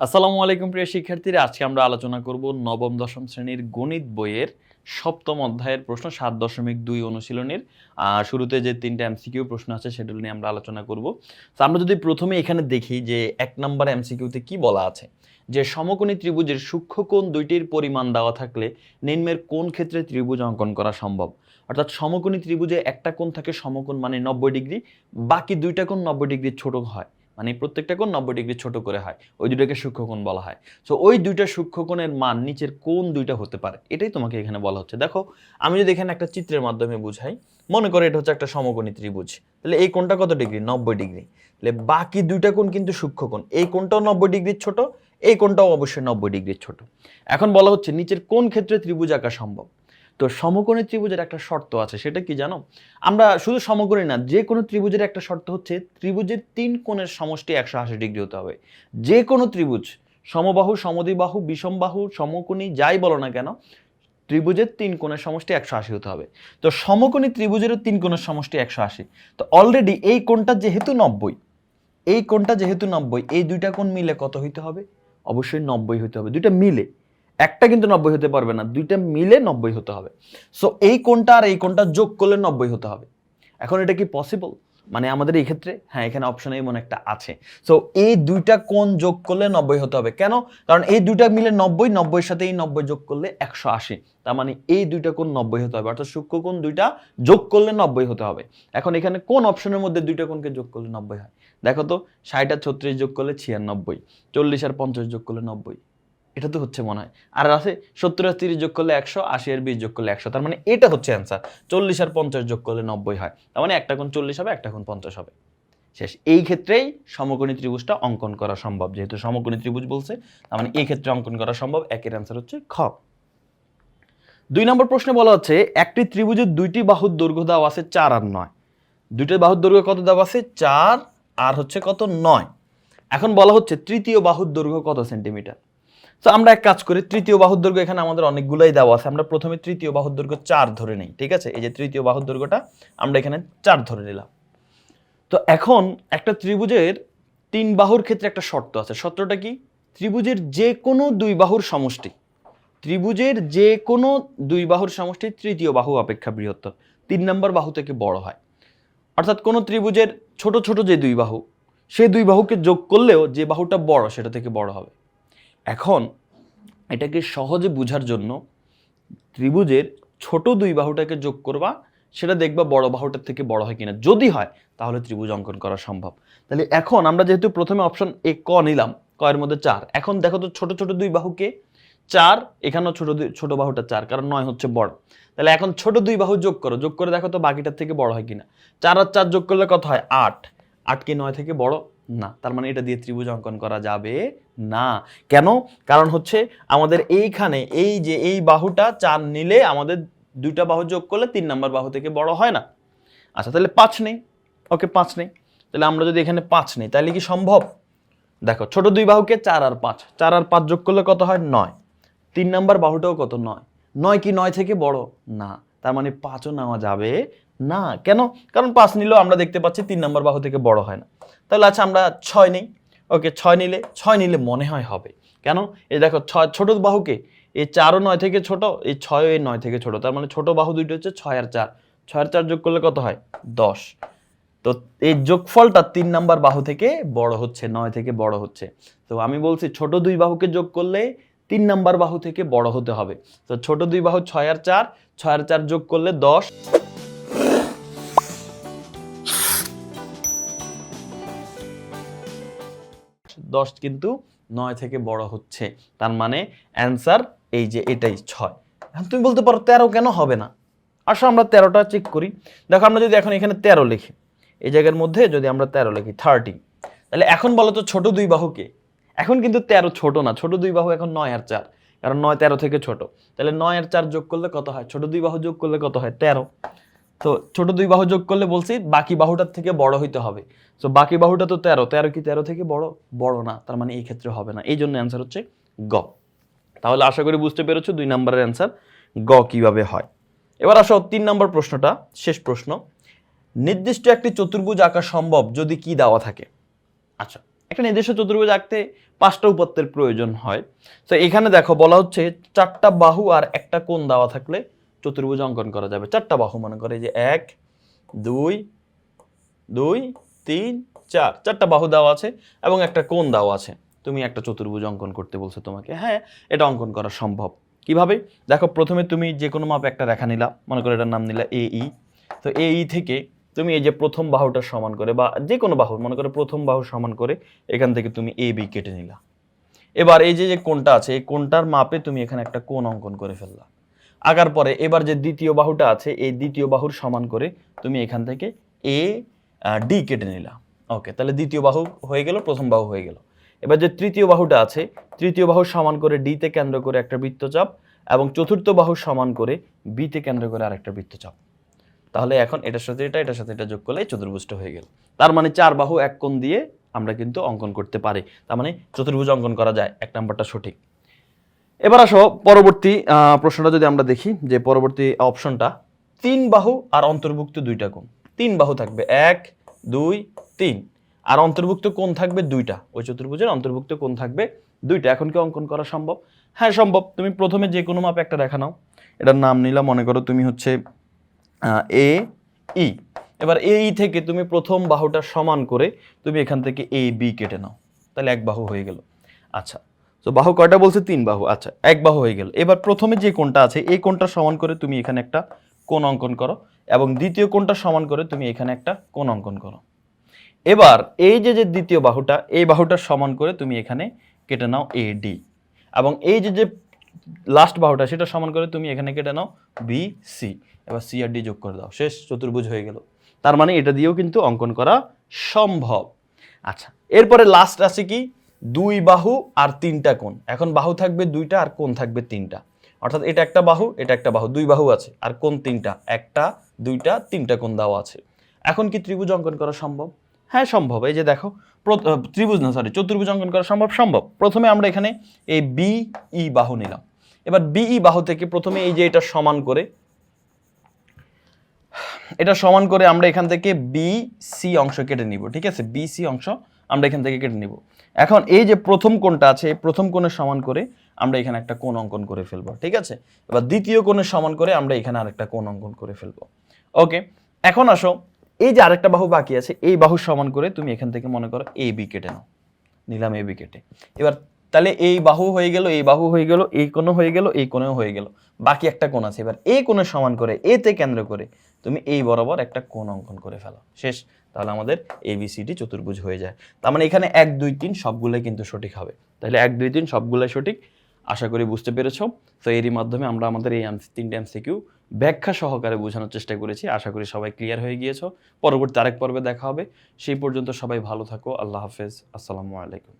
আসসালামু আলাইকুম প্রিয় শিক্ষার্থীরা, আজকে আমরা আলোচনা করব নবম, দশম শ্রেণির গণিত বইয়ের সপ্তম অধ্যায়ের প্রশ্ন সাত দশমিক দুই অনুশীলনের শুরুতে যে তিনটা এমসিকিউ প্রশ্ন আছে সেগুলো নিয়ে আমরা আলোচনা করব। তো আমরা যদি প্রথমে এখানে দেখি যে এক নম্বর এমসিকিউতে কি বলা আছে? যে সমকোণী ত্রিভুজের সূক্ষ্ম কোণ দুইটির পরিমাণ দেওয়া থাকলে নিম্নের কোন ক্ষেত্রে ত্রিভুজ অঙ্কন করা সম্ভব? অর্থাৎ সমকোণী ত্রিভুজে একটা কোণ থাকে সমকোণ মানে নব্বই ডিগ্রি, বাকি দুইটা কোণ নব্বই ডিগ্রি ছোট হয়। মানে প্রত্যেকটা কোণ নব্বই ডিগ্রি ছোট করে হয়, ওই দুটাকে সূক্ষ্মকোণ বলা হয়। সো ওই দুইটা সূক্ষ্মকোণের মান নিচের কোন দুইটা হতে পারে। এটাই তোমাকে এখানে বলা হচ্ছে। দেখো, আমি যদি এখানে একটা চিত্রের মাধ্যমে বুঝাই, মনে করো এটা হচ্ছে একটা সমকোণী ত্রিভুজ। তাহলে এই কোণটা কত ডিগ্রি? নব্বই ডিগ্রি। তাহলে বাকি দুইটা কোণ কিন্তু সূক্ষ্মকোণ। এই কোণটাও নব্বই ডিগ্রির ছোট, এই কোণটাও অবশ্যই নব্বই ডিগ্রির ছোট। এখন বলা হচ্ছে নিচের কোন ক্ষেত্রে ত্রিভুজ আঁকা সম্ভব? তো সমকোণী ত্রিভুজের একটা শর্ত আছে, সেটা কি জানো? আমরা শুধু সমকোণী না, যে কোনো ত্রিভুজের একটা শর্ত হচ্ছে, ত্রিভুজের তিন কোণের সমষ্টি একশো আশি ডিগ্রি হতে হবে। যে কোনো ত্রিভুজ, সমবাহু, সমদ্বিবাহু, বিষমবাহু, সমকোণী, যাই বলো না কেন, ত্রিভুজের তিন কোণের সমষ্টি একশো আশি হতে হবে। তো সমকোণী ত্রিভুজেরও তিন কোণের সমষ্টি একশো আশি। তো অলরেডি এই কোণটা যেহেতু নব্বই, এই কোণটা যেহেতু নব্বই, এই দুইটা কোণ মিলে কত হইতে হবে? অবশ্যই নব্বই হতে হবে, দুইটা মিলে। একটা কিন্তু নব্বই হতে পারবে না, দুইটা মিলে নব্বই হতে হবে। সো এই কোনটা আর এই কোনটা যোগ করলে নব্বই হতে হবে। এখন এটা কি পসিবল মানে আমাদের এই ক্ষেত্রে হ্যাঁ এখানে অপশন এমন একটা আছে। সো এই দুইটা কোণ যোগ করলে নব্বই হতে হবে। কেন? কারণ এই দুইটা মিলে নব্বই, নব্বইয়ের সাথে এই নব্বই যোগ করলে একশো আশি। তার মানে এই দুইটা কোণ নব্বই হতে হবে। অর্থাৎ সূক্ষ্ম কোণ দুইটা যোগ করলে নব্বই হতে হবে। এখন এখানে কোন অপশনের মধ্যে দুইটা কোণকে যোগ করলে নব্বই হয়? দেখো তো, ষাট আর ছত্রিশ যোগ করলে ছিয়ানব্বই, চল্লিশ আর পঞ্চাশ যোগ করলে নব্বই। এটা তো হচ্ছে মনে হয়। আর আছে সত্তর আর তিরিশ যোগ করলে একশো, আশি আর বিশ যোগ করলে একশো। তার মানে এটা হচ্ছে অ্যান্সার চল্লিশ আর পঞ্চাশ যোগ করলে নব্বই হয়। তার মানে একটা কোণ চল্লিশ হবে, একটা কোণ পঞ্চাশ হবে। শেষ। এই ক্ষেত্রেই সমকোণী ত্রিভুজটা অঙ্কন করা সম্ভব। যেহেতু সমকোণী ত্রিভুজ বলছে, তার মানে এই ক্ষেত্রে অঙ্কন করা সম্ভব। একের অ্যান্সার হচ্ছে খ। দুই নম্বর প্রশ্নে বলা হচ্ছে, একটি ত্রিভুজের দুইটি বাহুর দৈর্ঘ্য দেওয়া আছে চার আর নয়। দুইটি বাহুর দৈর্ঘ্য কত দেওয়া আছে? চার, আর হচ্ছে কত? নয়। এখন বলা হচ্ছে তৃতীয় বাহুর দৈর্ঘ্য কত সেন্টিমিটার তো আমরা এক কাজ করি, তৃতীয় বাহুর দৈর্ঘ্য এখানে আমাদের অনেকগুলোই দেওয়া আছে। আমরা প্রথমে তৃতীয় বাহুর দৈর্ঘ্য চার ধরে নিই, ঠিক আছে? এই যে তৃতীয় বাহুর দৈর্ঘ্যটা আমরা এখানে চার ধরে নিলাম। তো এখন একটা ত্রিভুজের তিন বাহুর ক্ষেত্রে একটা শর্ত আছে। শর্তটা কি? ত্রিভুজের যে কোনো দুই বাহুর সমষ্টি, ত্রিভুজের যে কোনো দুই বাহুর সমষ্টি তৃতীয় বাহু অপেক্ষা বৃহত্তর। তিন নম্বর বাহু থেকে বড় হয়। অর্থাৎ কোনো ত্রিভুজের ছোট ছোট যে দুই বাহু সেই দুই বাহুকে যোগ করলেও যে বাহুটা বড়, সেটা থেকে বড় হবে। এখন এটাকে সহজে বোঝার জন্য ত্রিভুজের ছোট দুই বাহুটাকে যোগ করবা, সেটা দেখবা বড় বাহুটার থেকে বড় হয় কিনা। যদি হয়, তাহলে ত্রিভুজ অঙ্কন করা সম্ভব। তাহলে এখন আমরা যেহেতু প্রথমে অপশন এ ক নিলাম, ক এর মধ্যে চার। এখন দেখো তো ছোট ছোট দুই বাহুকে চার, এখানেও ছোট ছোট বাহুটা চার, কারণ নয় হচ্ছে বড়। তাহলে এখন ছোট দুই বাহু যোগ করো, যোগ করে দেখো তো বাকিটার থেকে বড় হয় কিনা। চার আর চার যোগ করলে কত হয়? আট। আট কি নয় থেকে বড়? না, তার মানে এটা দিয়ে ত্রিভুজ অঙ্কন করা যাবে না। কেন? কারণ হচ্ছে আমাদের এইখানে এই যে এই বাহুটা চার নিলে আমাদের দুইটা বাহু যোগ করলে তিন নাম্বার বাহু থেকে বড় হয় না। আচ্ছা তাহলে পাঁচ নেই। ওকে, পাঁচ নেই। তাহলে আমরা যদি এখানে পাঁচ নেই, তাহলে কি সম্ভব? দেখো, ছোট দুই বাহুকে চার আর পাঁচ। চার আর পাঁচ যোগ করলে কত হয়? নয়। তিন নাম্বার বাহুটাও কত? নয়। নয় কি নয় থেকে বড়? না। তার মানে পাঁচও নেওয়া যাবে না। কেন? কারণ পাঁচ নিলেও আমরা দেখতে পাচ্ছি তিন নাম্বার বাহু থেকে বড় হয় না। তাহলে আচ্ছা আমরা ছয় নেই। ওকে ছয় নিলে ছয় নিলে মনে হয় হবে। কেন? এই দেখো ছয়, ছোট বাহুকে, এই চারও নয় থেকে ছোট, এই ছয় এই নয় থেকে ছোট, তার মানে ছোট বাহু দুইটা হচ্ছে ছয় আর চার। ছয় আর চার যোগ করলে কত হয়? দশ। তো এই যোগফলটা তিন নাম্বার বাহু থেকে বড় হচ্ছে, নয় থেকে বড় হচ্ছে। তো আমি বলছি ছোট দুই বাহুকে যোগ করলে তিন নাম্বার বাহু থেকে বড় হতে হবে। তো ছোট দুই বাহু ছয় আর চার, ছয় আর চার যোগ করলে দশ। দশ কিন্তু নয় থেকে বড় হচ্ছে। তার মানে অ্যান্সার এই যে এটাই ছয়। এখন তুমি বলতে পারো তেরো কেন হবে না? আসো আমরা তেরোটা চেক করি। দেখো আমরা যদি এখন এখানে তেরো লিখি, এই জায়গার মধ্যে যদি আমরা তেরো লিখি থার্টি তাহলে এখন বলো তো ছোট দুই বাহুকে এখন কিন্তু তেরো ছোট না, ছোট দুই বাহু এখন নয় আর চার, কারণ নয় তেরো থেকে ছোট। তাহলে নয় আর চার যোগ করলে কত হয়? ছোট দুই বাহু যোগ করলে কত হয়? তেরো। তো ছোট দুই বাহু যোগ করলে বলছি বাকি বাহুটার থেকে বড় হইতে হবে। তো বাকি বাহুটা তো তেরো। তেরো কি তেরো থেকে বড়? বড় না, তার মানে এই ক্ষেত্রে হবে না। এই জন্য অ্যান্সার হচ্ছে গ। তাহলে আশা করি বুঝতে পেরেছ দুই নম্বরের অ্যান্সার গ কীভাবে হয়। এবার আসো তিন নম্বর প্রশ্নটা, শেষ প্রশ্ন। নির্দিষ্ট একটি চতুর্ভুজ আঁকা সম্ভব যদি কি দেওয়া থাকে? আচ্ছা একটা নির্দিষ্ট চতুর্ভুজ আঁকতে পাঁচটা উপত্যের প্রয়োজন হয়। তো এখানে দেখো বলা হচ্ছে চারটা বাহু আর একটা কোণ দেওয়া থাকলে চতুর্ভুজ অঙ্কন করা যাবে। চারটা বাহু মনে করে যে এক, দুই দুই তিন, চার, চারটা বাহু দেওয়া আছে এবং একটা কোণ দেওয়া আছে। তুমি একটা চতুর্ভুজ অঙ্কন করতে বলছো তোমাকে। হ্যাঁ এটা অঙ্কন করা সম্ভব। কীভাবে? দেখো, প্রথমে তুমি যে কোনো মাপে একটা রেখা নিলা। মনে করো এটার নাম নিলা এ ই। তো এ ই থেকে তুমি এই যে প্রথম বাহুটা সমান করে বা যে কোনো বাহু মনে করো প্রথম বাহু সমান করে এখান থেকে তুমি এ, বি কেটে নিলা। এবার এই যে যে কোণটা আছে, এই কোণটার মাপে তুমি এখানে একটা কোণ অঙ্কন করে ফেললা। আগার পরে এবার যে দ্বিতীয় বাহুটা আছে, এই দ্বিতীয় বাহুর সমান করে তুমি এখান থেকে এ ডি কেটে নিলা ওকে তাহলে দ্বিতীয় বাহু হয়ে গেল, প্রথম বাহু হয়ে গেল। এবার যে তৃতীয় বাহুটা আছে, তৃতীয় বাহু সমান করে ডিতে কেন্দ্র করে একটা বৃত্তচাপ এবং চতুর্থ বাহু সমান করে বিতে কেন্দ্র করে আরেকটা বৃত্তচাপ। তাহলে এখন এটার সাথে এটা, এটার সাথে এটা যোগ করলে চতুর্ভুজটা হয়ে গেল। তার মানে চার বাহু এক কোণ দিয়ে আমরা কিন্তু অঙ্কন করতে পারি। তার মানে চতুর্ভুজ অঙ্কন করা যায়, এক নাম্বারটা সঠিক। এবার আসো পরবর্তী প্রশ্নটা যদি আমরা দেখি, যে পরবর্তী অপশনটা তিন বাহু আর অন্তর্ভুক্ত দুইটা কোণ। তিন বাহু থাকবে, এক, দুই, তিন। আর অন্তর্ভুক্ত কোণ থাকবে দুইটা। ওই চতুর্ভুজের অন্তর্ভুক্ত কোণ থাকবে দুইটা। এখন কি অঙ্কন করা সম্ভব? হ্যাঁ সম্ভব। তুমি প্রথমে যে কোনো মাপে একটা রেখা নাও। এটার নাম নিলাম, মনে করো তুমি হচ্ছে এ, ই। এবার এ, ই থেকে তুমি প্রথম বাহুটা সমান করে তুমি এখান থেকে এ, বি কেটে নাও। তাহলে এক বাহু হয়ে গেল। আচ্ছা তো বাহু কয়টা বলছে? তিন বাহু। আচ্ছা এক বাহু হয়ে গেল। এবার প্রথমে যে কোণটা আছে, এই কোণটা সমান করে তুমি এখানে একটা কোণ অঙ্কন করো। এবং দ্বিতীয় কোণটা সমান করে তুমি এখানে একটা কোণ অঙ্কন করো। এবার এই যে যে দ্বিতীয় বাহুটা, এই বাহুটা সমান করে তুমি এখানে কেটে নাও এ ডি এবং এই যে যে লাস্ট বাহুটা, সেটা সমান করে তুমি এখানে কেটে নাও বি সি এবার সি আর ডি যোগ করে দাও, শেষ চতুর্ভুজ হয়ে গেল। তার মানে এটা দিয়েও কিন্তু অঙ্কন করা সম্ভব। আচ্ছা এরপরে লাস্ট আছে কি? দুই বাহু আর তিনটা কোণ। এখন বাহু থাকবে দুইটা আর কোণ থাকবে তিনটা। অর্থাৎ এটা একটা বাহু, এটা একটা বাহু, দুই বাহু আছে। আর কোন তিনটা, একটা, দুইটা, তিনটা কোন দেওয়া আছে। এখন কি ত্রিভুজ অঙ্কন করা সম্ভব? হ্যাঁ সম্ভব। এই যে দেখো ত্রিভুজ না সরি চতুর্ভুজ অঙ্কন করা সম্ভব? সম্ভব। প্রথমে আমরা এখানে এই বি, ই বাহু নিলাম। এবার বিই বাহু থেকে প্রথমে এই যে এটা সমান করে, এটা সমান করে আমরা এখান থেকে বি, সি অংশ কেটে নিব, ঠিক আছে? বি, সি অংশ আমরা এখান থেকে কেটে নিব। এখন এই যে প্রথম কোণটা আছে প্রথম কোণের সমান করে আমরা এখানে একটা কোণ অঙ্কন করে ফেলব, ঠিক আছে? এবার দ্বিতীয় কোণের সমান করে আমরা এখানে আরেকটা কোণ অঙ্কন করে ফেলব। ওকে, এখন আসো, এই যে আরেকটা বাহু বাকি আছে, এই বাহু সমান করে তুমি এখান থেকে মনে করো এ, বি কেটে নাও। নিলাম এ, বি কেটে। এবার তাহলে এই বাহু হয়ে গেল, এই বাহু হয়ে গেল, এই কোণও হয়ে গেল, এই কোণেও হয়ে গেল। বাকি একটা কোণ আছে, এবার এই কোণের সমান করে এতে কেন্দ্র করে তুমি এই বরাবর একটা কোণ অঙ্কন করে ফেলো। শেষ তাহলে আমাদের এবিসিডি চতুর্ভুজ হয়ে যায়। তার মানে এখানে এক, দুই, তিন সবগুলোই কিন্তু সঠিক হবে। তাহলে এক, দুই, তিন সবগুলোই সঠিক, আশা করি বুঝতে পেরেছ। তো এরই মাধ্যমে আমরা আমাদের এই তিনটে এমসিকিউ ব্যাখ্যা সহকারে বোঝানোর চেষ্টা করেছি। আশা করি সবাই ক্লিয়ার হয়ে গিয়েছ। পরবর্তী আরেক পর্বে দেখা হবে। সেই পর্যন্ত সবাই ভালো থাকো। আল্লাহ হাফেজ। আসসালামু আলাইকুম।